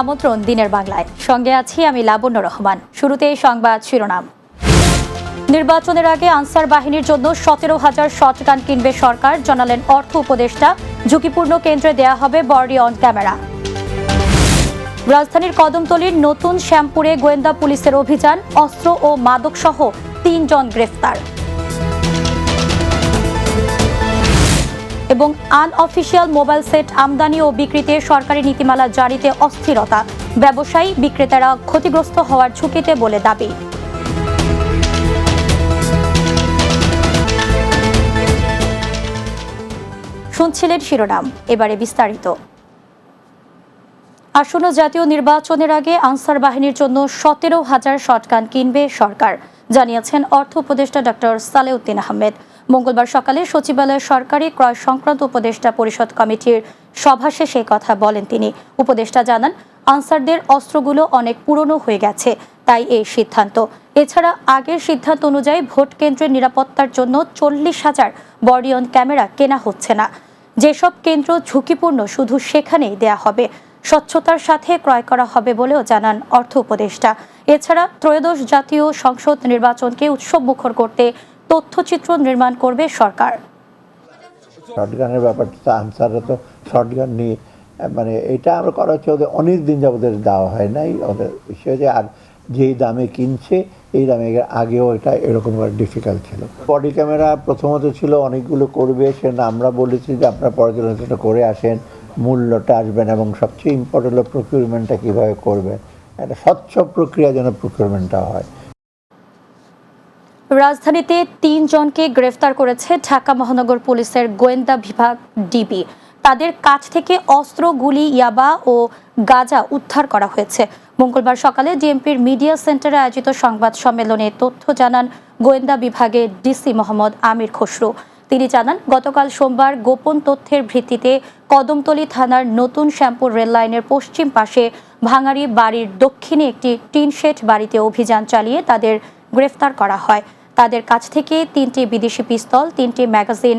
আমন্ত্রণ দিনের বাংলায়। সঙ্গে আছি আমি লাবণ্য রহমান। শুরুতেই সংবাদ শিরোনাম। নির্বাচনের আগে আনসার বাহিনীর জন্য সতেরো হাজার শটগান কিনবে সরকার, জানালেন অর্থ উপদেষ্টা। ঝুঁকিপূর্ণ কেন্দ্রে দেয়া হবে বডি অন ক্যামেরা। রাজধানীর কদমতলীর নতুন শ্যামপুরে গোয়েন্দা পুলিশের অভিযান, অস্ত্র ও মাদকসহ তিনজন গ্রেফতার। এবং আনঅফিসিয়াল মোবাইল সেট আমদানি ও বিক্রিতে সরকারি নীতিমালা জারিতে অস্থিরতা। ব্যবসায়ী বিক্রেতারা ক্ষতিগ্রস্ত হওয়ার ঝুঁকিতে বলে দাবি। শুনছিলেন শিরোনাম, এবারে বিস্তারিত। আসন্ন জাতীয় নির্বাচনের আগে আনসার বাহিনীর জন্য সতেরো হাজার শটগান কিনবে সরকার, জানিয়েছেন অর্থ উপদেষ্টা ডক্টর সালেউদ্দিন আহমেদ। মঙ্গলবার সকালে সচিবালয়ের সরকারি ক্রয় সংক্রান্ত উপদেষ্টা পরিষদ কমিটির সভা শেষে কথা বলেন তিনি। উপদেষ্টা জানান, আনসারদের অস্ত্রগুলো অনেক পুরনো হয়ে গেছে, তাই এই সিদ্ধান্ত। এছাড়া আগের সিদ্ধান্ত অনুযায়ী ভোট কেন্দ্রের নিরাপত্তার জন্য চল্লিশ হাজার বডিয়ন ক্যামেরা কেনা হচ্ছে না। যেসব কেন্দ্র ঝুঁকিপূর্ণ শুধু সেখানেই দেয়া হবে। স্বচ্ছতার সাথে ক্রয় করা হবে বলেও জানান অর্থ উপদেষ্টা। এছাড়া ত্রয়োদশ জাতীয় সংসদ নির্বাচনকে উৎসব মুখর করতে তথ্যচিত্র নির্মাণ করবে সরকার। শর্টগানের ব্যাপারটা আনসাররা তো শর্টগান নিয়ে মানে এটা আমরা করা হচ্ছে ওদের অনেক দিন যাবত ওদের দেওয়া হয় নাই, ওদের বিষয় যে আর যেই দামে কিনছে, এই দামে আগেও এটা এরকম ডিফিকাল্ট ছিল। বডি ক্যামেরা প্রথমত ছিল অনেকগুলো করবে সেটা আমরা বলেছি যে আপনারা পর্যালোচনা করে আসেন, মূল্যটা আসবেন এবং সবচেয়ে ইম্পর্টেন্ট হলো প্রকিউরমেন্টটা কীভাবে করবেন একটা স্বচ্ছ প্রক্রিয়া যেন প্রকিউরমেন্টটা হয়। রাজধানীতে তিনজনকে গ্রেফতার করেছে ঢাকা মহানগর পুলিশের গোয়েন্দা বিভাগ ডিবি। তাদের কাছ থেকে অস্ত্র, গুলি, ইয়াবা ও গাজা উদ্ধার করা হয়েছে। মঙ্গলবার সকালে ডিএমপির মিডিয়া সেন্টারে আয়োজিত সংবাদ সম্মেলনে তথ্য জানান গোয়েন্দা বিভাগের ডিসি মোহাম্মদ আমির খসরু। তিনি জানান, গতকাল সোমবার গোপন তথ্যের ভিত্তিতে কদমতলী থানার নতুন শ্যামপুর রেললাইনের পশ্চিম পাশে ভাঙারি বাড়ির দক্ষিণে একটি টিন শেড বাড়িতে অভিযান চালিয়ে তাদের গ্রেফতার করা হয়। তাদের কাছ থেকে তিনটি বিদেশি পিস্তল, তিনটি ম্যাগাজিন,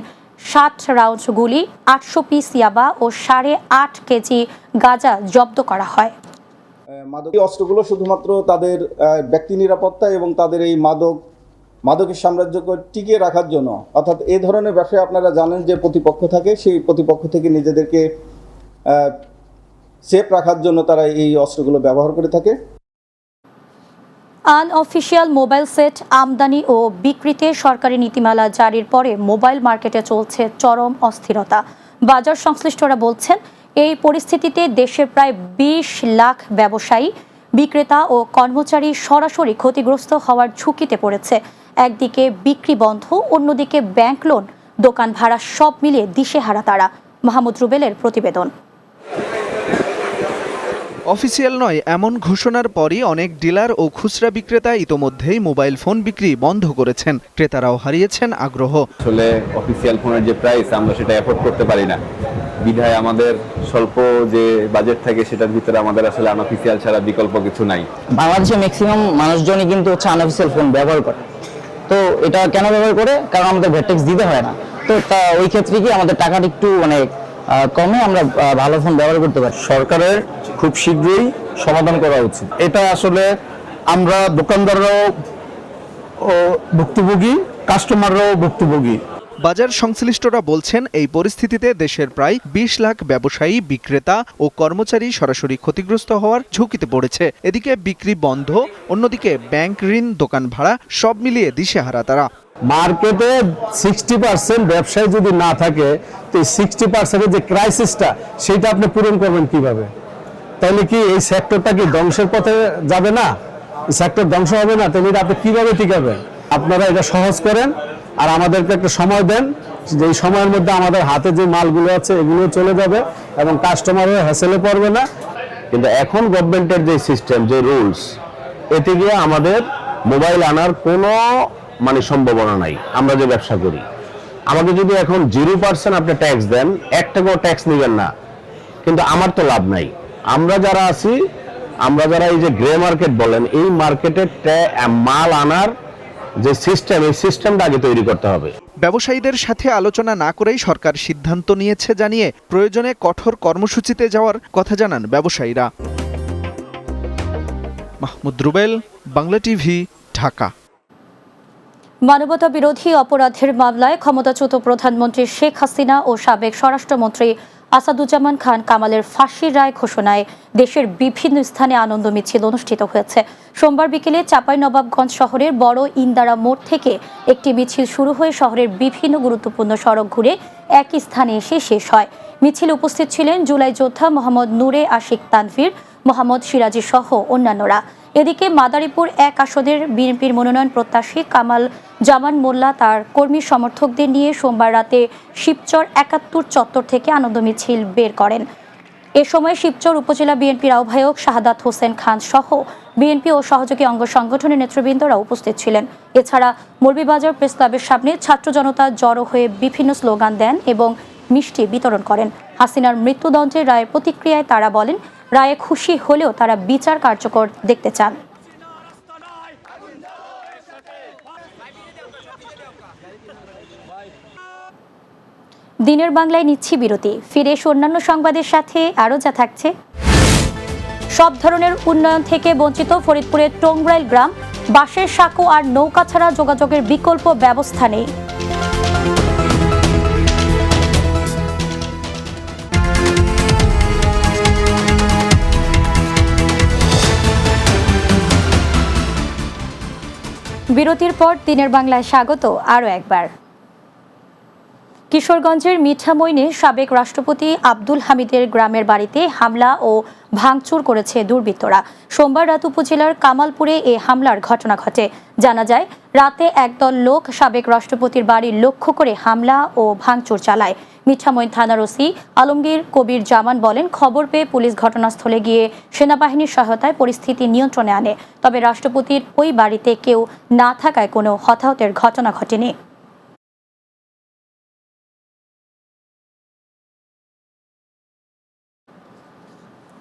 ষাট রাউন্ড গুলি, আটশো পিস ইয়াবা ও সাড়ে আট কেজি গাঁজা জব্দ করা হয়। মাদক অস্ত্রগুলো শুধুমাত্র তাদের ব্যক্তি নিরাপত্তা এবং তাদের এই মাদক, মাদকের সাম্রাজ্যকে টিকিয়ে রাখার জন্য। অর্থাৎ এই ধরনের ব্যবসায় আপনারা জানেন যে প্রতিপক্ষ থাকে, সেই প্রতিপক্ষ থেকে নিজেদেরকে সেফ রাখার জন্য তারা এই অস্ত্রগুলো ব্যবহার করে থাকে। আনঅফিসিয়াল মোবাইল সেট আমদানি ও বিক্রিতে সরকারি নীতিমালা জারির পরে মোবাইল মার্কেটে চলছে চরম অস্থিরতা। বাজার সংশ্লিষ্টরা বলছেন, এই পরিস্থিতিতে দেশের প্রায় বিশ লাখ ব্যবসায়ী, বিক্রেতা ও কর্মচারী সরাসরি ক্ষতিগ্রস্ত হওয়ার ঝুঁকিতে পড়েছে। একদিকে বিক্রি বন্ধ, অন্যদিকে ব্যাংক লোন দোকান ভাড়া সব মিলিয়ে দিশেহারা তারা। মাহমুদ রুবেলের প্রতিবেদন। অফিসিয়াল নয় এমন ঘোষণার পরই অনেক ডিলার ও খুচরা বিক্রেতা ইতোমধ্যেই মোবাইল ফোন বিক্রি বন্ধ করেছেন। ক্রেতারাও হারিয়েছেন আগ্রহ। আসলে অফিসিয়াল ফোনের যে প্রাইস আমরা সেটা অ্যাফোর্ড করতে পারি না। বিধায় আমাদের স্বল্প যে বাজেট থাকে সেটার ভিতরে আমাদের আসলে আনঅফিসিয়াল ছাড়া বিকল্প কিছু নাই। বাংলাদেশে ম্যাক্সিমাম মানুষজনই কিন্তু হচ্ছে আনঅফিসিয়াল ফোন ব্যবহার করে। তো এটা কেন ব্যবহার করে? কারণ আমাদের ভেটেক্স দিতে হয় না। তো তা ওই ক্ষেত্রে কি আমাদের টাকাটা একটু মানে কমে আমরা ভালো ফোন ব্যবহার করতে পারি? সরকারের খুব শীঘ্রই সমাধান করা উচিত। এটা আসলে আমরা দোকানদাররাও ভুক্তভোগী কাস্টমাররাও ভুক্তভোগী। বাজার সংশ্লিষ্টরা বলছেন এই পরিস্থিতিতে দেশের প্রায় বিশ লাখ ব্যবসায়ী বিক্রেতা ও কর্মচারী সরাসরি ক্ষতিগ্রস্ত হওয়ার ঝুঁকিতে পড়েছে। এদিকে বিক্রি বন্ধ অন্যদিকে ব্যাংক ঋণ দোকান ভাড়া সব মিলিয়ে দিশেহারা তারা। মার্কেটে সিক্সটি পার্সেন্ট ব্যবসায় যদি না থাকে তো সিক্সটি পার্সেন্টের যে ক্রাইসিসটা সেটা আপনি পূরণ করবেন কীভাবে? তাহলে কি এই সেক্টরটা কি ধ্বংসের পথে যাবে না? সেক্টর ধ্বংস হবে না? তাহলে আপনি কীভাবে টিকাবেন? আপনারা এটা সহজ করেন আর আমাদেরকে একটা সময় দেন যে সময়ের মধ্যে আমাদের হাতে যে মালগুলো আছে এগুলো চলে যাবে এবং কাস্টমারও হ্যাসেলে পড়বে না। কিন্তু এখন গভর্নমেন্টের যে সিস্টেম যে রুলস এতে গিয়ে আমাদের মোবাইল আনার কোনো মানে সম্ভাবনা নাই। আমরা যে ব্যবসা করি। আমাকে যদি এখন জিরো পার্সেন্ট আপনি ট্যাক্স দেন এক টাকাও ট্যাক্স নেবেন না। কিন্তু আমার তো লাভ নাই। আমরা যারা আছি আমরা যারা এই যে গ্রে মার্কেট বলেন এই মার্কেটে মাল আনার যে সিস্টেম এই সিস্টেমটা আগে তৈরি করতে হবে। ব্যবসায়ীদের সাথে আলোচনা না করেই সরকার সিদ্ধান্ত নিয়েছে জানিয়ে প্রয়োজনে কঠোর কর্মসূচিতে যাওয়ার কথা জানান ব্যবসায়ীরা। মাহমুদ রুবেল বাংলা টিভি ঢাকা। মানবতা বিরোধী অপরাধের মামলায় ক্ষমতাচ্যুত প্রধানমন্ত্রী শেখ হাসিনা ও সাবেক স্বরাষ্ট্রমন্ত্রী আসাদুজ্জামান খান কামালের ফাঁসির রায় ঘোষণায় দেশের বিভিন্ন স্থানে আনন্দ মিছিল অনুষ্ঠিত হয়েছে। সোমবার বিকেলে চাঁপাইনবাবগঞ্জ শহরের বড় ইন্দারা মোড় থেকে একটি মিছিল শুরু হয়ে শহরের বিভিন্ন গুরুত্বপূর্ণ সড়ক ঘুরে একই স্থানে এসে শেষ হয়। মিছিল উপস্থিত ছিলেন জুলাই যোদ্ধা মোহাম্মদ নূরে আশিক তানভীর মোহাম্মদ সিরাজি সহ অন্যান্যরা। এদিকে মাদারীপুর এক আসনের বিএনপির মনোনয়ন প্রত্যাশী কামাল জামান মোল্লা তার কর্মী সমর্থকদের নিয়ে সোমবার রাতে শিবচর একাত্তর চত্বর থেকে আনন্দ মিছিল বের করেন। এ সময় শিবচর উপজেলা বিএনপির আহ্বায়ক শাহাদাত হোসেন খান সহ বিএনপি ও সহযোগী অঙ্গ সংগঠনের নেতৃবৃন্দরা উপস্থিত ছিলেন। এছাড়া মৌলভীবাজার প্রেস ক্লাবের সামনে ছাত্র জনতা জড়ো হয়ে বিভিন্ন স্লোগান দেন এবং মিষ্টি বিতরণ করেন। হাসিনার মৃত্যুদণ্ডের রায়ের প্রতিক্রিয়ায় তারা বলেন, রায়ে খুশি হলেও তারা বিচার কার্যকর দেখতে চান। দিনের বাংলায় নিচ্ছি বিরতি। ফিরে এসে অন্যান্য সংবাদের সাথে, আরও যা থাকছে। সব ধরনের উন্নয়ন থেকে বঞ্চিত ফরিদপুরের টোংরাইল গ্রাম। বাঁশের সাঁকো আর নৌকা ছাড়া যোগাযোগের বিকল্প ব্যবস্থা নেই। বিরতির পর দিনের বাংলায় স্বাগত আরও একবার। কিশোরগঞ্জের মিঠামইনে সাবেক রাষ্ট্রপতি আব্দুল হামিদের গ্রামের বাড়িতে হামলা ও ভাঙচুর করেছে দুর্বৃত্তরা। সোমবার রাত উপজেলার কামালপুরে এ হামলার ঘটনা ঘটে। জানা যায়, রাতে একদল লোক সাবেক রাষ্ট্রপতির বাড়ি লক্ষ্য করে হামলা ও ভাঙচুর চালায়। মিঠামইন থানার ওসি আলমগীর কবির জামান বলেন, খবর পেয়ে পুলিশ ঘটনাস্থলে গিয়ে সেনাবাহিনীর সহায়তায় পরিস্থিতি নিয়ন্ত্রণে আনে। তবে রাষ্ট্রপতির ওই বাড়িতে কেউ না থাকায় কোনো হতাহতের ঘটনা ঘটেনি।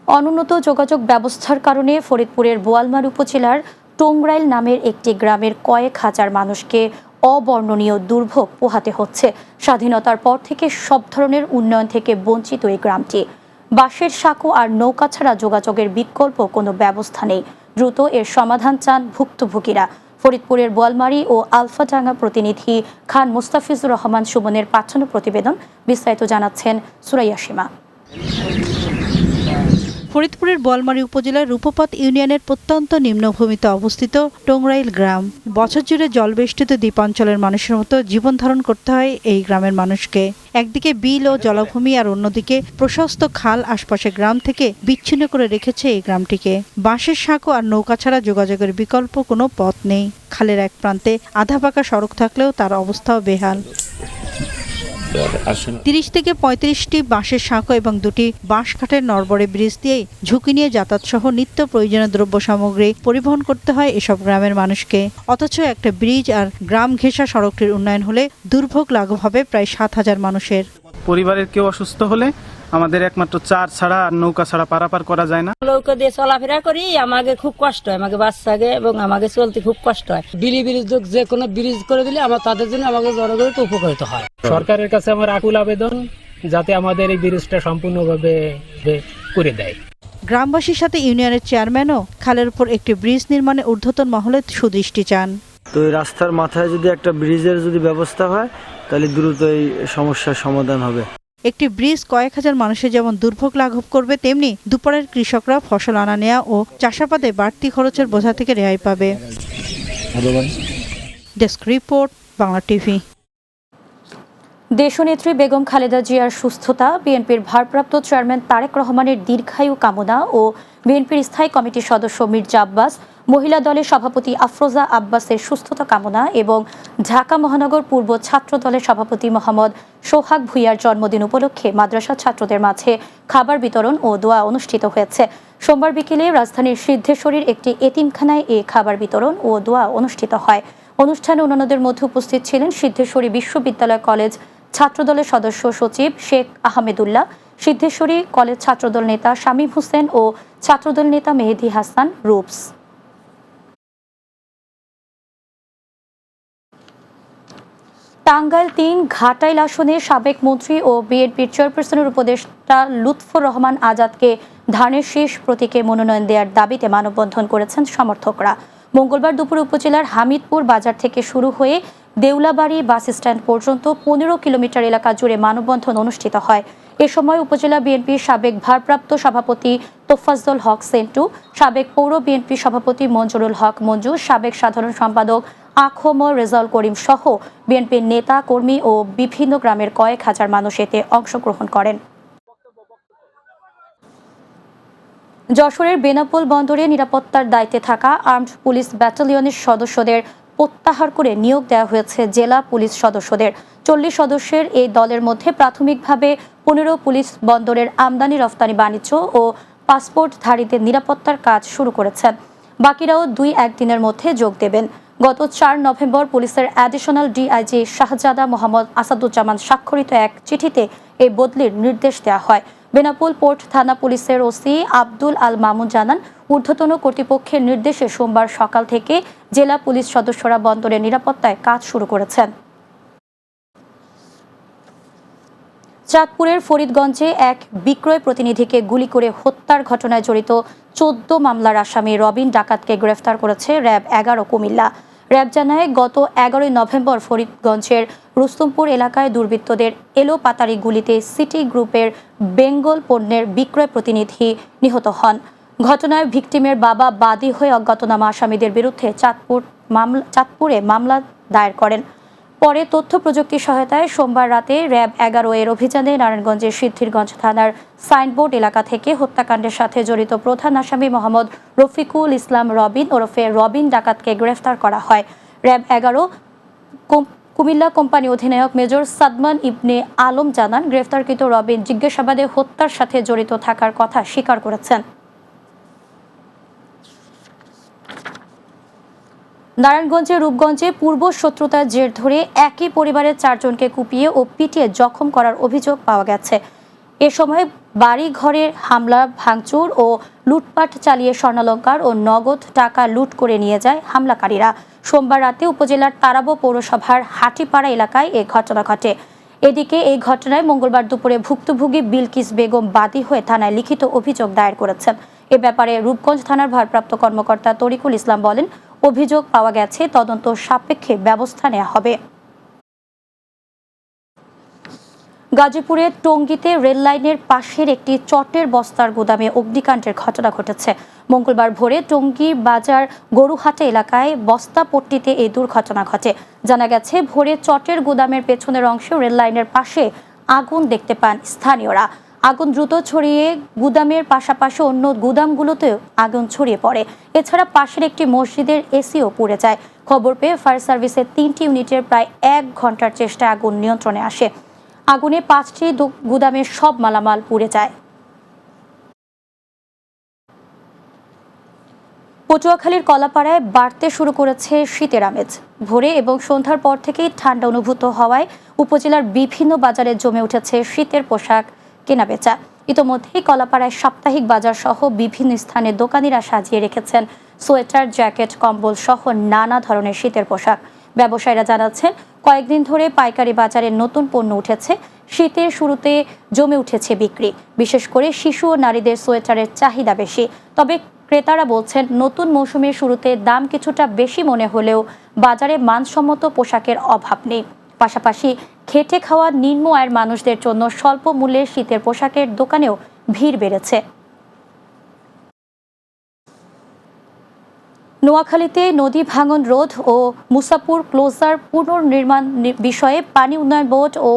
অনুন্নত যোগাযোগ ব্যবস্থার কারণে ফরিদপুরের বোয়ালমার উপজেলার টোংরাইল নামের একটি গ্রামের কয়েক হাজার মানুষকে অবর্ণনীয় দুর্ভোগ পোহাতে হচ্ছে। স্বাধীনতার পর থেকে সব ধরনের উন্নয়ন থেকে বঞ্চিত এই গ্রামটি। বাঁশের সাঁকো আর নৌকা ছাড়া যোগাযোগের বিকল্প কোনো ব্যবস্থা নেই। দ্রুত এর সমাধান চান ভুক্তভোগীরা। ফরিদপুরের বোয়ালমারি ও আলফাডাঙ্গা প্রতিনিধি খান মুস্তাফিজুর রহমান সুমনের পাঠানো প্রতিবেদন বিস্তারিত জানাচ্ছেন সুরাইয়া সীমা। ফরিদপুরের বোয়ালমারী উপজেলার রূপপথ ইউনিয়নের প্রত্যন্ত নিম্নভূমিতে অবস্থিত টোংরাইল গ্রাম। বছর জুড়ে জলবেষ্টিত দ্বীপাঞ্চলের মানুষের মতো জীবন ধারণ করতে হয় এই গ্রামের মানুষকে। একদিকে বিল ও জলাভূমি আর অন্যদিকে প্রশস্ত খাল আশপাশের গ্রাম থেকে বিচ্ছিন্ন করে রেখেছে এই গ্রামটিকে। বাঁশের সাঁকো আর নৌকা ছাড়া যোগাযোগের বিকল্প কোনো পথ নেই। খালের এক প্রান্তে আধা পাকা সড়ক থাকলেও তার অবস্থাও বেহাল। তিরিশ থেকে পঁয়ত্রিশটি বাঁশের সাঁকো এবং দুটি বাঁশ কাঠের নরবরে ব্রিজ দিয়ে ঝুঁকি নিয়ে যাতায়াত সহ নিত্য প্রয়োজনীয় দ্রব্য সামগ্রী পরিবহন করতে হয় এসব গ্রামের মানুষকে। অথচ একটা ব্রিজ আর গ্রাম ঘেঁষা সড়কটির উন্নয়ন হলে দুর্ভোগ লাঘব হবে প্রায় সাত হাজার মানুষের। পরিবারের কেউ অসুস্থ হলে আমাদের একমাত্র চার ছাড়া আর নৌকা ছাড়া পারাপার করা যায় না। নৌকা দিয়ে চলাফেরা করি আমাকে খুব কষ্ট হয় আমাকে বাচ্চাকে এবং আমাকে চলতে খুব কষ্ট হয়। বিলি ব্রিজ যে কোনো ব্রিজ করে দিলে আমার তাদের জন্য আমাকে জনগণের উপকৃত হয়। সরকারের কাছে আমার আকুল আবেদন যাতে আমাদের এই ব্রিজটা সম্পূর্ণভাবে করে দেয়। গ্রামবাসীর সাথে ইউনিয়নের চেয়ারম্যানও খালের উপর একটি ব্রিজ নির্মাণে ঊর্ধ্বতন মহলে সুদৃষ্টি চান। তো এই রাস্তার মাথায় যদি একটা ব্রিজের যদি ব্যবস্থা হয় তাহলে দ্রুত এই সমস্যার সমাধান হবে। একটি ব্রিজ কয়েক হাজার মানুষের যেমন দুর্ভোগ লাঘব করবে তেমনি দুপুরের কৃষকরা ফসল আনা নেওয়া ও চাষাবাদে বাড়তি খরচের বোঝা থেকে রেহাই পাবে। Desk report Bangla TV. দেশনেত্রী বেগম খালেদা জিয়ার সুস্থতা বিএনপির ভারপ্রাপ্ত চেয়ারম্যান তারেক রহমানের দীর্ঘায়ু কামনা ও বিএনপির স্থায়ী কমিটির সদস্য মির্জা আব্বাস মহিলা দলের সভাপতি আফরোজা আব্বাসের সুস্থতা কামনা এবং ঢাকা মহানগর পূর্ব ছাত্র দলের সভাপতি মোহাম্মদ সোহাগ ভুইয়ার জন্মদিন উপলক্ষে মাদ্রাসা ছাত্রদের মাঝে খাবার বিতরণ ও দোয়া অনুষ্ঠিত হয়েছে। সোমবার বিকেলে রাজধানীর সিদ্ধেশ্বরীর একটি এতিমখানায় এ খাবার বিতরণ ও দোয়া অনুষ্ঠিত হয়। অনুষ্ঠানে অন্যান্যদের মধ্যে উপস্থিত ছিলেন সিদ্ধেশ্বরী বিশ্ববিদ্যালয় কলেজ ছাত্রদলের সদস্য সচিব শেখ আহমেদুল্লাহ, সিদ্ধেশ্বরী কলেজ ছাত্রদল নেতা শামীম হোসেন ও ছাত্রদল নেতা মেহেদি হাসান রুপস। টাঙ্গাইল তিন ঘাটাইল আসনে সাবেক মন্ত্রী ও বিএনপির চেয়ারপারসনের উপদেষ্টা লুৎফর রহমান আজাদকে ধানের শেষ প্রতীকে মনোনয়ন দেওয়ার দাবিতে মানববন্ধন করেছেন সমর্থকরা। মঙ্গলবার দুপুর উপজেলার হামিদপুর বাজার থেকে শুরু হয়ে দেউলাবাড়ি বাস স্ট্যান্ড পর্যন্ত পনেরো কিলোমিটার এলাকা জুড়ে মানববন্ধন অনুষ্ঠিত হয়। এ সময় উপজেলা বিএনপির সাবেক ভারপ্রাপ্ত সভাপতি তোফাজ্জল হক সেন্টু, সাবেক পৌর বিএনপি সভাপতি মঞ্জুরুল হক মঞ্জু, সাবেক সাধারণ সম্পাদক আখমর রেজাউল করিম সহ বিএনপির নেতা, কর্মী ও বিভিন্ন গ্রামের কয়েক হাজার মানুষ এতে অংশগ্রহণ করেন। যশোরের বেনাপোল বন্দরে নিরাপত্তার দায়িত্বে থাকা আর্মড পুলিশ ব্যাটালিয়নের সদস্যদের প্রত্যাহার করে নিয়োগ দেওয়া হয়েছে জেলা পুলিশ সদস্যদের। চল্লিশ সদস্যের এই দলের মধ্যে প্রাথমিকভাবে পনেরো পুলিশ বন্দরের আমদানি রফতানি বাণিজ্য ও পাসপোর্টধারীদের নিরাপত্তার কাজ শুরু করেছেন বাকিরাও দুই একদিনের মধ্যে যোগ দেবেন। গত চার নভেম্বর পুলিশের অ্যাডিশনাল ডিআইজি শাহজাদা মোহাম্মদ আসাদুজ্জামান স্বাক্ষরিত এক চিঠিতে এই বদলির নির্দেশ দেওয়া হয়। বেনাপুল পোর্ট থানা পুলিশের ওসি আব্দুল আল মামুন জানান, ঊর্ধ্বতন কর্তৃপক্ষের নির্দেশে সোমবার সকাল থেকে জেলা পুলিশ সদস্যরা বন্দরের নিরাপত্তায় কাজ শুরু করেছেন। চাঁদপুরের ফরিদগঞ্জে এক বিক্রয় প্রতিনিধিকে গুলি করে হত্যার ঘটনায় জড়িত চোদ্দ মামলার আসামি রবিন ডাকাতকে গ্রেফতার করেছে র্যাব এগারো কুমিল্লা। র্যাব জানায়, গত এগারোই নভেম্বর ফরিদগঞ্জের রুস্তমপুর এলাকায় দুর্বৃত্তদের এলো পাতারি গুলিতে সিটি গ্রুপের বেঙ্গল পণ্যের বিক্রয় প্রতিনিধি নিহত হন। ঘটনায় ভিকটিমের বাবা বাদী হয়ে অজ্ঞাতনামা আসামিদের বিরুদ্ধে চাঁদপুর মামলা চাঁদপুরে মামলা দায়ের করেন। পরে তথ্য প্রযুক্তি সহায়তায় সোমবার রাতে র্যাব এগারো এর অভিযানে নারায়ণগঞ্জের সিদ্ধিরগঞ্জ থানার সাইনবোর্ড এলাকা থেকে হত্যাকাণ্ডের সাথে জড়িত প্রধান আসামি মোহাম্মদ রফিকুল ইসলাম রবিন ওরফে রবিন ডাকাতকে গ্রেফতার করা হয়। র্যাব এগারো কুমিল্লা কোম্পানি অধিনায়ক মেজর সাদমান ইবনে আলম জানান, গ্রেফতারকৃত রবিন জিজ্ঞাসাবাদে হত্যার সাথে জড়িত থাকার কথা স্বীকার করেছেন। নারায়ণগঞ্জের রূপগঞ্জে পূর্ব শত্রুতার জের ধরে একই পরিবারের চারজনকে কুপিয়ে ও পিটিয়ে জখম করার অভিযোগ পাওয়া গেছে। এ সময় বাড়ি ঘরের হামলা, ভাঙচুর ও লুটপাট চালিয়ে স্বর্ণালঙ্কার ও নগদ টাকা লুট করে নিয়ে যায় হামলাকারীরা। সোমবার রাতে উপজেলার তারাবো পৌরসভার হাটিপাড়া এলাকায় এ ঘটনা ঘটে। এদিকে এই ঘটনায় মঙ্গলবার দুপুরে ভুক্তভোগী বিলকিস বেগম বাদী হয়ে থানায় লিখিত অভিযোগ দায়ের করেছেন। এ ব্যাপারে রূপগঞ্জ থানার ভারপ্রাপ্ত কর্মকর্তা তরিকুল ইসলাম বলেন অভিযোগ পাওয়া গেছে, তদন্ত সাপেক্ষে ব্যবস্থা নেওয়া হবে। গাজীপুরের টঙ্গীতে রেললাইনের পাশের একটি চটের বস্তার গুদামে অগ্নিকাণ্ডের ঘটনা ঘটেছে। মঙ্গলবার ভোরে টঙ্গী বাজার গরুহাটা এলাকায় বস্তা পট্টিতে এই দুর্ঘটনা ঘটে। জানা গেছে, ভোরে চটের গুদামের পেছনের অংশে রেললাইনের পাশে আগুন দেখতে পান স্থানীয়রা। আগুন দ্রুত ছড়িয়ে গুদামের পাশাপাশি অন্য গুদামগুলোতেও আগুন ছড়িয়ে পড়ে। এছাড়া পাশের একটি মসজিদের এসিও পুড়ে যায়। খবর পেয়ে ফায়ার সার্ভিসের তিনটি ইউনিটের প্রায় এক ঘণ্টার চেষ্টায় আগুন নিয়ন্ত্রণে আসে। আগুনে পাঁচটি গুদামের সব মালামাল পুড়ে যায়। পটুয়াখালীর কলাপাড়ায় বাড়তে শুরু করেছে শীতের আমেজ। ভোরে এবং সন্ধ্যার পর থেকেই ঠান্ডা অনুভূত হওয়ায় উপজেলার বিভিন্ন বাজারে জমে উঠেছে শীতের পোশাক। কেনাবেচা। ইতোমধ্যেই কলাপাড়ায় সাপ্তাহিক বাজার সহ বিভিন্ন স্থানে দোকানিরা সাজিয়ে রেখেছেন সোয়েটার, জ্যাকেট, কম্বল সহ নানা ধরনের শীতের পোশাক। ব্যবসায়ীরা জানাচ্ছেন, কয়েকদিন ধরে পাইকারি বাজারে নতুন পণ্য উঠেছে। শীতের শুরুতে জমে উঠেছে বিক্রি। বিশেষ করে শিশু ও নারীদের সোয়েটারের চাহিদা বেশি। তবে ক্রেতারা বলছেন, নতুন মৌসুমের শুরুতে দাম কিছুটা বেশি মনে হলেও বাজারে মানসম্মত পোশাকের অভাব নেই। পাশাপাশি খেটে খাওয়া নিম্ন আয়ের মানুষদের জন্য স্বল্প মূল্যের শীতের পোশাকের দোকানেও ভিড় বেড়েছে। নোয়াখালীতে নদী ভাঙন রোধ ও মুসাপুর ক্লোজার পুনর্নির্মাণ বিষয়ে পানি উন্নয়ন বোর্ড ও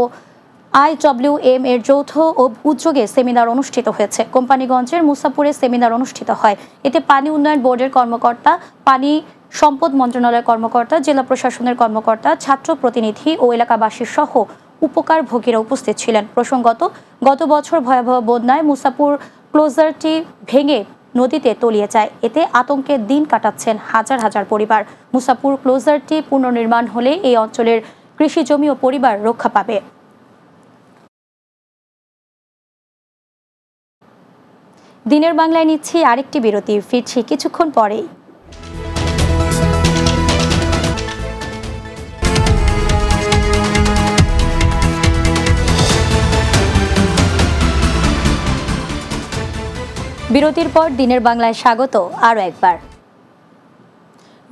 আইডব্লিউ এম এর যৌথ ও উদ্যোগে সেমিনার অনুষ্ঠিত হয়েছে। কোম্পানিগঞ্জের মুসাপুরে সেমিনার অনুষ্ঠিত হয়। এতে পানি উন্নয়ন বোর্ডের কর্মকর্তা পানি সম্পদ মন্ত্রণালয়ের কর্মকর্তা, জেলা প্রশাসনের কর্মকর্তা, ছাত্র প্রতিনিধি ও এলাকাবাসী সহ উপকার ভোগীরা উপস্থিত ছিলেন। প্রসঙ্গত, গত বছর ভয়াবহ বন্যায় মুসাপুর ক্লোজারটি ভেঙে নদীতে তলিয়ে যায়। এতে আতঙ্কে দিন কাটাচ্ছেন হাজার হাজার পরিবার। মুসাপুর ক্লোজারটি পুনর্নির্মাণ হলে এই অঞ্চলের কৃষি জমি ও পরিবার রক্ষা পাবে। দিনের বাংলায় নিচ্ছি আরেকটি বিরতি। ফিরছি কিছুক্ষণ পরেই। বিরতির পর দিনের বাংলায় স্বাগত আরও একবার।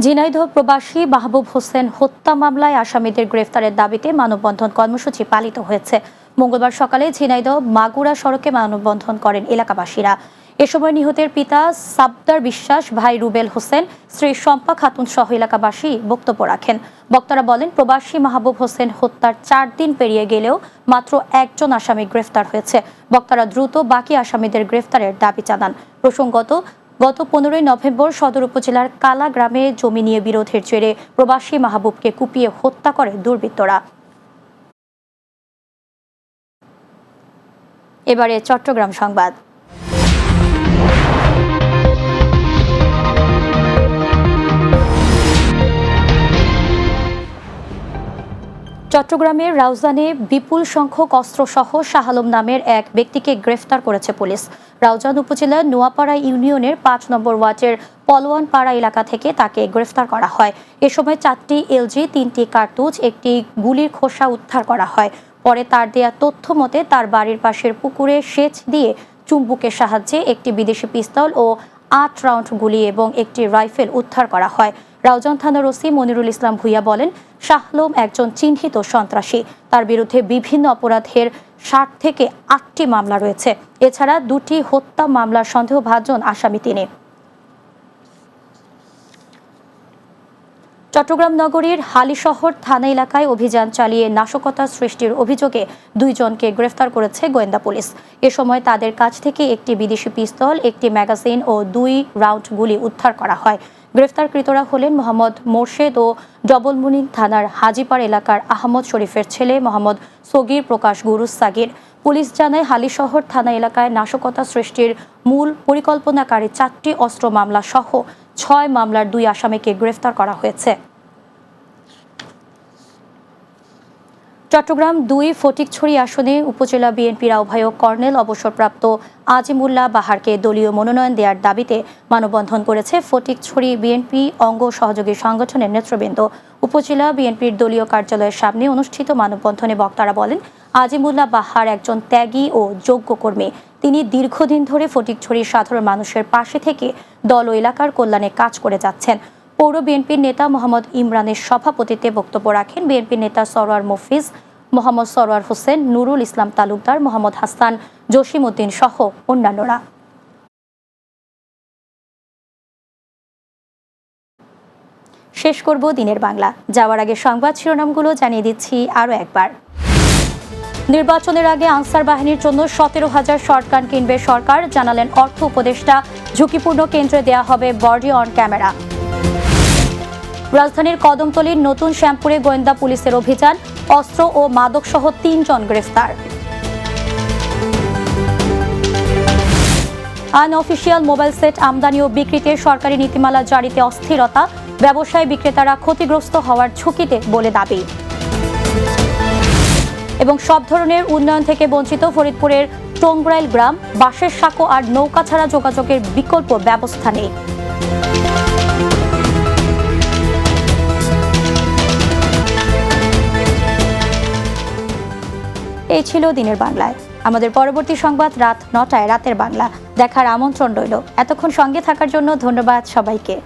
ঝিনাইদহ প্রবাসী মাহবুব হোসেন হত্যা মামলায় আসামিদের গ্রেফতারের দাবিতে মানববন্ধন কর্মসূচি পালিত হয়েছে। মঙ্গলবার সকালে ঝিনাইদহ মাগুরা সড়কে মানববন্ধন করেন এলাকাবাসীরা। এ সময় নিহতের পিতা সাবদার বিশ্বাস, ভাই রুবেল হোসেন, স্ত্রী শম্পা খাতুন সহ এলাকাবাসী বক্তব্য রাখেন। বক্তারা বলেন, প্রবাসী মাহবুব হোসেন হত্যার চার দিন পেরিয়ে গেলেও মাত্র একজন আসামি গ্রেফতার হয়েছে। বক্তারা দ্রুত বাকি আসামিদের গ্রেফতারের দাবি জানান। প্রসঙ্গত, গত পনেরোই নভেম্বর সদর উপজেলার কালা গ্রামে জমি নিয়ে বিরোধের জেরে প্রবাসী মাহবুবকে কুপিয়ে হত্যা করে দুর্বৃত্তরা। এবারে চট্টগ্রাম সংবাদ। চট্টগ্রামের রাউজানে বিপুল সংখ্যক অস্ত্রসহ শাহ আলম নামের এক ব্যক্তিকে গ্রেফতার করেছে পুলিশ। রাউজান উপজেলার নোয়াপাড়া ইউনিয়নের পাঁচ নম্বর ওয়ার্ডের পলোয়ানপাড়া এলাকা থেকে তাকে গ্রেফতার করা হয়। এ সময় চারটি এলজি, তিনটি কার্তুজ, একটি গুলির খোসা উদ্ধার করা হয়। পরে তার দেয়া তথ্য মতে তার বাড়ির পাশের পুকুরে সেচ দিয়ে চুম্বুকের সাহায্যে একটি বিদেশি পিস্তল ও আট রাউন্ড গুলি এবং একটি রাইফেল উদ্ধার করা হয়। রাউজান থানার ওসি মনিরুল ইসলাম ভুইয়া বলেন শাহলোম একজন চিহ্নিত সন্ত্রাসী। তার বিরুদ্ধে বিভিন্ন অপরাধের ষাট থেকে আটটি মামলা রয়েছে। এছাড়া দুটি হত্যা মামলার সন্দেহভাজন আসামি তিনি। চট্টগ্রাম নগরীর হালিশহর থানা এলাকায় অভিযান চালিয়ে নাশকতা সৃষ্টির অভিযোগে দুইজনকে গ্রেফতার করেছে গোয়েন্দা পুলিশ। এ সময় তাদের কাছ থেকে একটি বিদেশি পিস্তল, একটি ম্যাগাজিন ও দুই রাউন্ড গুলি উদ্ধার করা হয়। গ্রেফতারকৃতরা হলেন মোহাম্মদ মোর্শেদ ও ডবলমুনিং থানার হাজিপার এলাকার আহমদ শরীফের ছেলে মোহাম্মদ সগির প্রকাশ গুরুস সাগির। পুলিশ জানায়, হালিশহর থানা এলাকায় নাশকতা সৃষ্টির মূল পরিকল্পনাকারী চারটি অস্ত্র মামলা সহ ছয় মামলার দুই আসামিকে গ্রেফতার করা হয়েছে। চট্টগ্রাম দুই ফটিকছড়ি আসনে উপজেলা বিএনপির আহ্বায়ক কর্নেল অবসরপ্রাপ্ত আজিমুল্লাহ বাহারকে দলীয় মনোনয়ন দেওয়ার দাবিতে মানববন্ধন করেছে ফটিকছড়ি বিএনপি অঙ্গ সহযোগী সংগঠনের নেতৃবৃন্দ। উপজেলা বিএনপির দলীয় কার্যালয়ের সামনে অনুষ্ঠিত মানববন্ধনে বক্তারা বলেন, আজিমুল্লাহ বাহার একজন ত্যাগী ও যোগ্য কর্মী। তিনি দীর্ঘদিন ধরে ফটিকছড়ির সাধারণ মানুষের পাশে থেকে দল ও এলাকার কল্যাণে কাজ করে যাচ্ছেন। পৌর বিএনপির নেতা মোহাম্মদ ইমরানের সভাপতিত্বে বক্তব্য রাখেন বিএনপির নেতা সরোয়ার মফিজ, মোহাম্মদ সরোয়ার হোসেন, নুরুল ইসলাম তালুকদার, মোহাম্মদ হাসান জসিম উদ্দিন সহ অন্যান্যরা। শেষ করব দিনের বাংলা। যাওয়ার আগে সংবাদ শিরোনামগুলো জানিয়ে দিচ্ছি আরও একবার। নির্বাচনের আগে আনসার বাহিনীর জন্য সতেরো হাজার শর্টগান কিনবে সরকার, জানালেন অর্থ উপদেষ্টা। ঝুঁকিপূর্ণ কেন্দ্রে দেয়া হবে বডি অন ক্যামেরা। রাজধানীর কদমতলীর নতুন শ্যামপুরে গোয়েন্দা পুলিশের অভিযান, অস্ত্র ও মাদক সহ তিনজন গ্রেফতার। আনঅফিসিয়াল মোবাইল সেট আমদানি ও বিক্রিতে সরকারি নীতিমালা জারিতে অস্থিরতা, ব্যবসায়ী বিক্রেতারা ক্ষতিগ্রস্ত হওয়ার ঝুঁকিতে বলে দাবি। এবং সব ধরনের উন্নয়ন থেকে বঞ্চিত ফরিদপুরের টোংগ্রাইল গ্রাম, বাঁশের সাঁকো আর নৌকা ছাড়া যোগাযোগের বিকল্প ব্যবস্থা নেই। এই ছিল দিনের বাংলায়। আমাদের পরবর্তী সংবাদ রাত নটায়, রাতের বাংলা। দেখার আমন্ত্রণ রইল। এতক্ষণ সঙ্গে থাকার জন্য ধন্যবাদ সবাইকে।